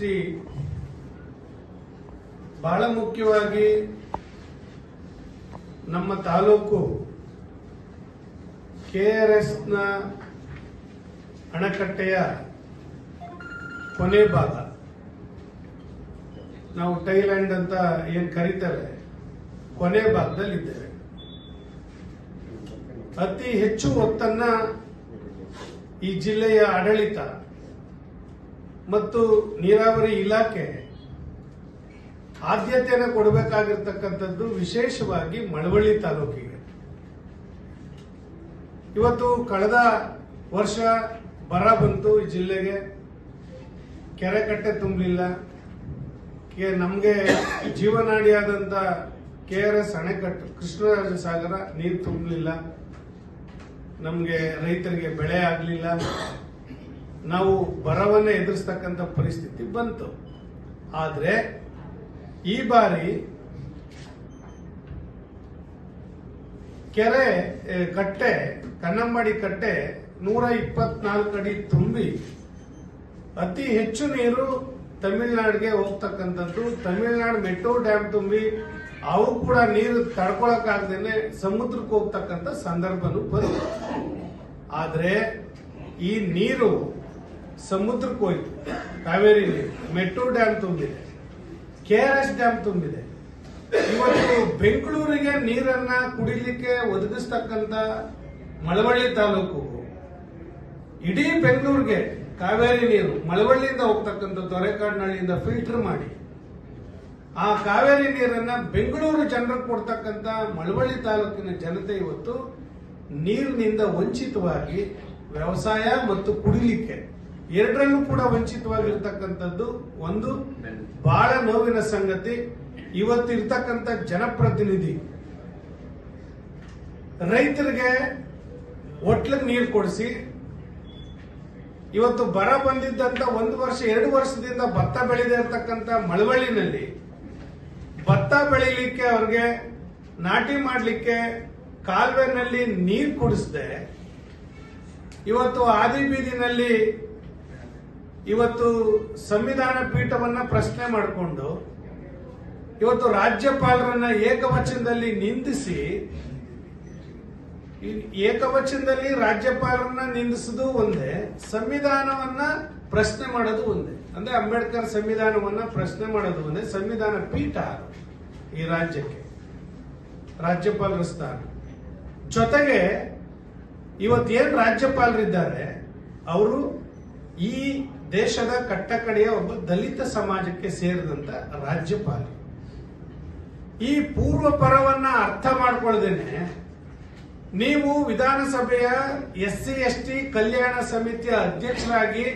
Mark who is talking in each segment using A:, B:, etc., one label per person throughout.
A: ದೃಷ್ಟಿ ಬಹಳ ಮುಖ್ಯವಾಗಿ ನಮ್ಮ ತಾಲೂಕು ಕೆ ಆರ್ ಎಸ್ನ ಅಣೆಕಟ್ಟೆಯ ಕೊನೆ ಭಾಗ. ನಾವು ಥೈಲ್ಯಾಂಡ್ ಅಂತ ಏನ್ ಕರೀತಾರೆ ಕೊನೆ ಭಾಗದಲ್ಲಿದ್ದೇವೆ. ಅತಿ ಹೆಚ್ಚು ಒತ್ತನ್ನ ಈ ಜಿಲ್ಲೆಯ ಆಡಳಿತ ಮತ್ತು ನೀರಾವರಿ ಇಲಾಖೆ ಆದ್ಯತೆಯನ್ನು ಕೊಡಬೇಕಾಗಿರ್ತಕ್ಕಂಥದ್ದು ವಿಶೇಷವಾಗಿ ಮಳವಳ್ಳಿ ತಾಲೂಕಿಗೆ. ಇವತ್ತು ಕಳೆದ ವರ್ಷ ಬರ ಬಂತು ಈ ಜಿಲ್ಲೆಗೆ. ಕೆರೆ ಕಟ್ಟೆ ತುಂಬಲಿಲ್ಲ. ನಮಗೆ ಜೀವನಾಡಿಯಾದಂಥ ಕೆ ಆರ್ ಎಸ್ ಅಣೆಕಟ್ಟು ಕೃಷ್ಣರಾಜ ಸಾಗರ ನೀರು ತುಂಬಲಿಲ್ಲ. ನಮಗೆ ರೈತರಿಗೆ ಬೆಳೆ ಆಗಲಿಲ್ಲ. ನಾವು ಬರವನ್ನು ಎದುರಿಸ್ತಕ್ಕಂಥ ಪರಿಸ್ಥಿತಿ ಬಂತು. ಆದರೆ ಈ ಬಾರಿ ಕೆರೆ ಕಟ್ಟೆ, ಕನ್ನಂಬಾಡಿ ಕಟ್ಟೆ ನೂರ ಇಪ್ಪತ್ನಾಲ್ಕು ಅಡಿ ತುಂಬಿ ಅತಿ ಹೆಚ್ಚು ನೀರು ತಮಿಳ್ನಾಡಿಗೆ ಹೋಗ್ತಕ್ಕಂಥದ್ದು. ತಮಿಳ್ನಾಡು ಮೆಟ್ರೋ ಡ್ಯಾಮ್ ತುಂಬಿ ಅವು ಕೂಡ ನೀರು ತಡ್ಕೊಳಕ್ಕಾಗ್ದೇನೆ ಸಮುದ್ರಕ್ಕೆ ಹೋಗ್ತಕ್ಕಂಥ ಸಂದರ್ಭನೂ ಬಂತು. ಆದರೆ ಈ ನೀರು ಸಮುದ್ರಕ್ಕೆ ಹೋಯ್ತು ಕಾವೇರಿ ನೀರು ಮೆಟ್ರೋ ಡ್ಯಾಮ್ ತುಂಬಿದೆ. ಕೆ ಆರ್ ಎಸ್ ಡ್ಯಾಮ್ ತುಂಬಿದೆ. ಇವತ್ತು ಬೆಂಗಳೂರಿಗೆ ನೀರನ್ನ ಕುಡಿಲಿಕ್ಕೆ ಒದಗಿಸ್ತಕ್ಕಂಥ ಮಳವಳ್ಳಿ ತಾಲೂಕು. ಇಡೀ ಬೆಂಗಳೂರಿಗೆ ಕಾವೇರಿ ನೀರು ಮಳವಳ್ಳಿಯಿಂದ ಹೋಗ್ತಕ್ಕಂಥ ತೊರೆಕಾಡ್ನಹಳ್ಳಿಯಿಂದ ಫಿಲ್ಟರ್ ಮಾಡಿ. ಆ ಕಾವೇರಿ ನೀರನ್ನ ಬೆಂಗಳೂರು ಜನರಿಗೆ ಕೊಡ್ತಕ್ಕಂಥ ಮಳವಳ್ಳಿ ತಾಲೂಕಿನ ಜನತೆ ಇವತ್ತು ನೀರಿನಿಂದ ವಂಚಿತವಾಗಿ ವ್ಯವಸಾಯ ಮತ್ತು ಕುಡಿಲಿಕ್ಕೆ ಎರಡರಲ್ಲೂ ಕೂಡ ವಂಚಿತವಾಗಿರ್ತಕ್ಕಂಥದ್ದು ಒಂದು ಬಹಳ ನೋವಿನ ಸಂಗತಿ. ಇವತ್ತು ಇರ್ತಕ್ಕಂಥ ಜನಪ್ರತಿನಿಧಿ. ರೈತರಿಗೆ ಒಟ್ಲಿಗೆ ನೀರು ಕೊಡಿಸಿ, ಇವತ್ತು ಬರ ಬಂದಿದ್ದಂತ ಒಂದು ವರ್ಷ, ಎರಡು ವರ್ಷದಿಂದ ಭತ್ತ ಬೆಳೆದೇ ಇರತಕ್ಕಂತ ಮಳವಳ್ಳಿನಲ್ಲಿ, ಭತ್ತ ಬೆಳಿಲಿಕ್ಕೆ ಅವ್ರಿಗೆ ನಾಟಿ ಮಾಡಲಿಕ್ಕೆ ಕಾಲುವೆನಲ್ಲಿ ನೀರು ಕುಡಿಸದೆ, ಇವತ್ತು ಆದಿ ಬೀದಿನಲ್ಲಿ ಇವತ್ತು ಸಂವಿಧಾನ ಪೀಠವನ್ನ ಪ್ರಶ್ನೆ ಮಾಡಿಕೊಂಡು ಇವತ್ತು ರಾಜ್ಯಪಾಲರನ್ನ ಏಕವಚನದಲ್ಲಿ ನಿಂದಿಸಿ ಏಕವಚನದಲ್ಲಿ ರಾಜ್ಯಪಾಲರನ್ನ ನಿಂದಿಸುದು ಒಂದೇ, ಸಂವಿಧಾನವನ್ನ ಪ್ರಶ್ನೆ ಮಾಡೋದು ಒಂದೇ. ಅಂದ್ರೆ ಅಂಬೇಡ್ಕರ್ ಸಂವಿಧಾನವನ್ನ ಪ್ರಶ್ನೆ ಮಾಡೋದು ಒಂದೇ, ಸಂವಿಧಾನ ಪೀಠ ಈ ರಾಜ್ಯಕ್ಕೆ, ರಾಜ್ಯಪಾಲರ ಸ್ಥಾನ. ಜೊತೆಗೆ ಇವತ್ತೇನ್ ರಾಜ್ಯಪಾಲರಿದ್ದಾರೆ, ಅವರು ಈ ದೇಶದ ಕಟ್ಟಕಡೆಯ ಒಬ್ಬ ದಲಿತ ಸಮಾಜಕ್ಕೆ ಸೇರಿದಂತ ರಾಜ್ಯಪಾಲ. ಈ ಪೂರ್ವ ಪರವನ್ನ ಅರ್ಥ ಮಾಡ್ಕೊಳ್ದೇನೆ, ನೀವು ವಿಧಾನಸಭೆಯ ಎಸ್ ಸಿ, ಎಸ್ ಟಿ, ಕಲ್ಯಾಣ ಸಮಿತಿಯ ಅಧ್ಯಕ್ಷರಾಗಿ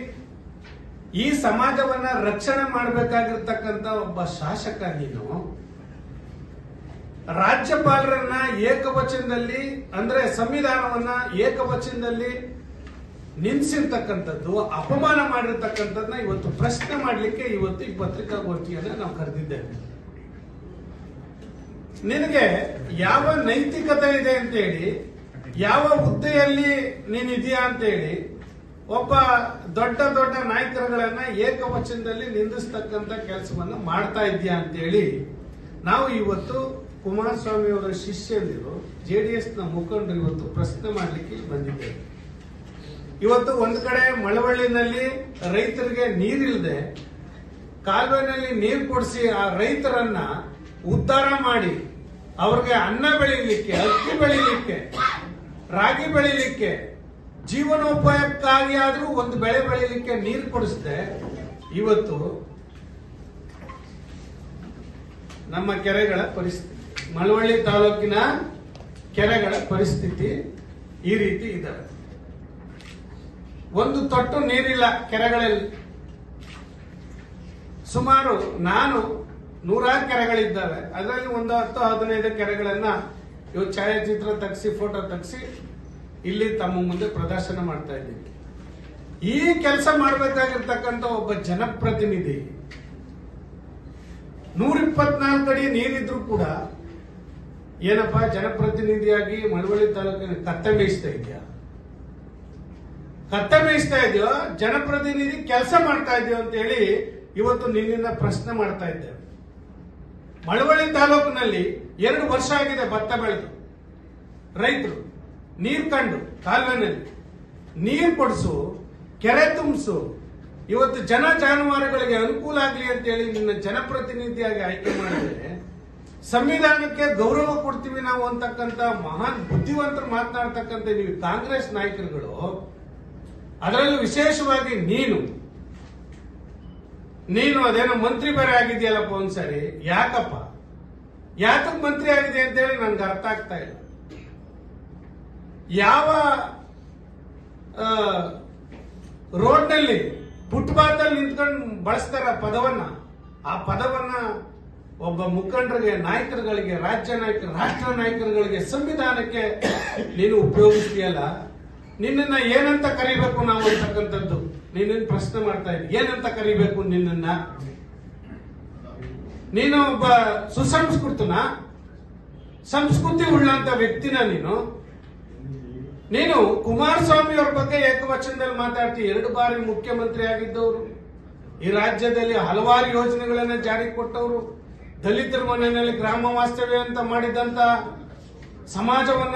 A: ಈ ಸಮಾಜವನ್ನ ರಕ್ಷಣೆ ಮಾಡಬೇಕಾಗಿರ್ತಕ್ಕಂಥ ಒಬ್ಬ ಶಾಸಕ ನೀನು ರಾಜ್ಯಪಾಲರನ್ನ ಏಕವಚನದಲ್ಲಿ, ಅಂದ್ರೆ ಸಂವಿಧಾನವನ್ನ ಏಕವಚನದಲ್ಲಿ ನಿನ್ಸಿರ್ತಕ್ಕಂಥದ್ದು ಅಪಮಾನ ಮಾಡಿರ್ತಕ್ಕಂಥದ್ದನ್ನ ಇವತ್ತು ಪ್ರಶ್ನೆ ಮಾಡಲಿಕ್ಕೆ ಇವತ್ತು ಈ ಪತ್ರಿಕಾಗೋಷ್ಠಿಯನ್ನ ನಾವು ಕರೆದಿದ್ದೇವೆ. ನಿನಗೆ ಯಾವ ನೈತಿಕತೆ ಇದೆ ಅಂತೇಳಿ, ಯಾವ ಹುದ್ದೆಯಲ್ಲಿ ನೀನಿದೆಯಾ ಅಂತೇಳಿ, ಒಬ್ಬ ದೊಡ್ಡ ದೊಡ್ಡ ನಾಯಕರುಗಳನ್ನ ಏಕವಚನದಲ್ಲಿ ನಿಂದಿಸ್ತಕ್ಕಂಥ ಕೆಲಸವನ್ನ ಮಾಡ್ತಾ ಇದೆಯಾ ಅಂತೇಳಿ, ನಾವು ಇವತ್ತು ಕುಮಾರಸ್ವಾಮಿ ಅವರ ಶಿಷ್ಯಂದಿರು ಜೆ ಡಿ ಎಸ್ನ ಮುಖಂಡರು ಇವತ್ತು ಪ್ರಶ್ನೆ ಮಾಡಲಿಕ್ಕೆ ಬಂದಿದ್ದೇವೆ. ಇವತ್ತು ಒಂದ್ ಕಡೆ ಮಳವಳ್ಳಿನಲ್ಲಿ ರೈತರಿಗೆ ನೀರಿಲ್ಲದೆ ಕಾಲುವೆನಲ್ಲಿ ನೀರು ಕೊಡಿಸಿ ಆ ರೈತರನ್ನ ಉದ್ಧಾರ ಮಾಡಿ ಅವ್ರಿಗೆ ಅನ್ನ ಬೆಳೀಲಿಕ್ಕೆ, ಅಕ್ಕಿ ಬೆಳೀಲಿಕ್ಕೆ, ರಾಗಿ ಬೆಳೀಲಿಕ್ಕೆ, ಜೀವನೋಪಾಯಕ್ಕಾಗಿ ಆದ್ರೂ ಒಂದು ಬೆಳೆ ಬೆಳೀಲಿಕ್ಕೆ ನೀರು ಕೊಡಿಸದೆ. ಇವತ್ತು ನಮ್ಮ ಕೆರೆಗಳ ಪರಿಸ್ಥಿತಿ, ಮಳವಳ್ಳಿ ತಾಲೂಕಿನ ಕೆರೆಗಳ ಪರಿಸ್ಥಿತಿ ಈ ರೀತಿ ಇದ್ದಾವೆ ಒಂದು ತೊಟ್ಟು ನೀರಿಲ್ಲ ಕೆರೆಗಳಲ್ಲಿ. ಸುಮಾರು ನಾನು ನೂರಾರು ಕೆರೆಗಳಿದ್ದಾವೆ. ಅದರಲ್ಲಿ ಒಂದು ಹತ್ತು ಹದಿನೈದು ಕೆರೆಗಳನ್ನ ಇವು ಛಾಯಾಚಿತ್ರ ತೆಗೆಸಿ ಫೋಟೋ ತೆಗೆಸಿ ಇಲ್ಲಿ ತಮ್ಮ ಮುಂದೆ ಪ್ರದರ್ಶನ ಮಾಡ್ತಾ ಇದ್ದೀವಿ. ಈ ಕೆಲಸ ಮಾಡಬೇಕಾಗಿರ್ತಕ್ಕಂಥ ಒಬ್ಬ ಜನಪ್ರತಿನಿಧಿ ನೂರ ಇಪ್ಪತ್ನಾಲ್ಕು ಅಡಿ ನೀರಿದ್ರು ಕೂಡ ಏನಪ್ಪಾ ಜನಪ್ರತಿನಿಧಿಯಾಗಿ ಮಳವಳ್ಳಿ ತಾಲೂಕಿನ ಮೇಯಿಸ್ತಾ ಇದೆಯಾ? ಕತ್ತೆ ಮೇಯಿಸ್ತಾ ಇದೆಯೋ, ಜನಪ್ರತಿನಿಧಿ ಕೆಲಸ ಮಾಡ್ತಾ ಇದೆಯೋ ಅಂತ ಹೇಳಿ ಇವತ್ತು ನಿನ್ನಿಂದ ಪ್ರಶ್ನೆ ಮಾಡ್ತಾ ಇದ್ದೇವೆ ಮಳವಳ್ಳಿ ತಾಲೂಕಿನಲ್ಲಿ ಎರಡು ವರ್ಷ ಆಗಿದೆ ಭತ್ತ ಬೆಳೆದು. ರೈತರು, ನೀರು ಕಂಡು, ಕಾಲುವೆನಲ್ಲಿ. ನೀರು ಕೊಡಿಸು, ಕೆರೆ ತುಂಬಿಸು. ಇವತ್ತು ಜನ ಜಾನುವಾರುಗಳಿಗೆ ಅನುಕೂಲ ಆಗಲಿ ಅಂತೇಳಿ ನಿನ್ನ ಜನಪ್ರತಿನಿಧಿಯಾಗಿ ಆಯ್ಕೆ ಮಾಡಿದ್ರೆ, ಸಂವಿಧಾನಕ್ಕೆ ಗೌರವ ಕೊಡ್ತೀವಿ ನಾವು ಅಂತಕ್ಕಂಥ ಮಹಾನ್ ಬುದ್ಧಿವಂತರು ಮಾತನಾಡ್ತಕ್ಕಂಥ ನೀವು ಕಾಂಗ್ರೆಸ್ ನಾಯಕರುಗಳು ಅದರಲ್ಲೂ ವಿಶೇಷವಾಗಿ ನೀನು. ನೀನು ಅದೇನೋ ಮಂತ್ರಿ ಬೇರೆ ಆಗಿದೆಯಲ್ಲಪ್ಪ ಒಂದ್ಸರಿ. ಯಾಕಪ್ಪ? ಯಾತಕ್ ಮಂತ್ರಿ ಆಗಿದೆ ಅಂತೇಳಿ ನನ್ಗೆ ಅರ್ಥ ಆಗ್ತಾ ಇಲ್ಲ. ಯಾವ ರೋಡ್ನಲ್ಲಿ ಫುಟ್ಪಾತ್ ಅಲ್ಲಿ ನಿಂತ್ಕೊಂಡು ಬಳಸ್ತಾರ ಪದವನ್ನ? ಆ ಪದವನ್ನ ಒಬ್ಬ ಮುಖಂಡರಿಗೆ, ನಾಯಕರುಗಳಿಗೆ, ರಾಜ್ಯ ನಾಯಕರು ರಾಷ್ಟ್ರ ನಾಯಕರುಗಳಿಗೆ ಸಂವಿಧಾನಕ್ಕೆ ನೀನು ಉಪಯೋಗಿಸ್ತೀಯಲ್ಲ? ನಿನ್ನನ್ನ ಏನಂತ ಕರಿಬೇಕು ಅಂತಕ್ಕಂಥದ್ದು ನೀನನ್ನ ಪ್ರಶ್ನೆ ಮಾಡ್ತಾ ಇದ್ದೀನಿ ಏನಂತ ಕರಿಬೇಕು ನಿನ್ನನ್ನ? ನೀನು ಒಬ್ಬ ಸುಸಂಸ್ಕೃತನ? ಸಂಸ್ಕೃತಿ ಉಳ್ಳಂತ ವ್ಯಕ್ತಿನ ನೀನು? ನೀನು ಕುಮಾರಸ್ವಾಮಿ ಅವ್ರ ಬಗ್ಗೆ ಏಕವಚನದಲ್ಲಿ ಮಾತಾಡ್ತಿ. ಎರಡು ಬಾರಿ ಮುಖ್ಯಮಂತ್ರಿ ಆಗಿದ್ದವರು. ಈ ರಾಜ್ಯದಲ್ಲಿ ಹಲವಾರು ಯೋಜನೆಗಳನ್ನ ಜಾರಿ ಕೊಟ್ಟವರು. ದಲಿತರ ಮನೆಯಲ್ಲಿ ಗ್ರಾಮ ವಾಸ್ತವ್ಯ ಅಂತ ಮಾಡಿದಂತ ಸಮಾಜವನ್ನ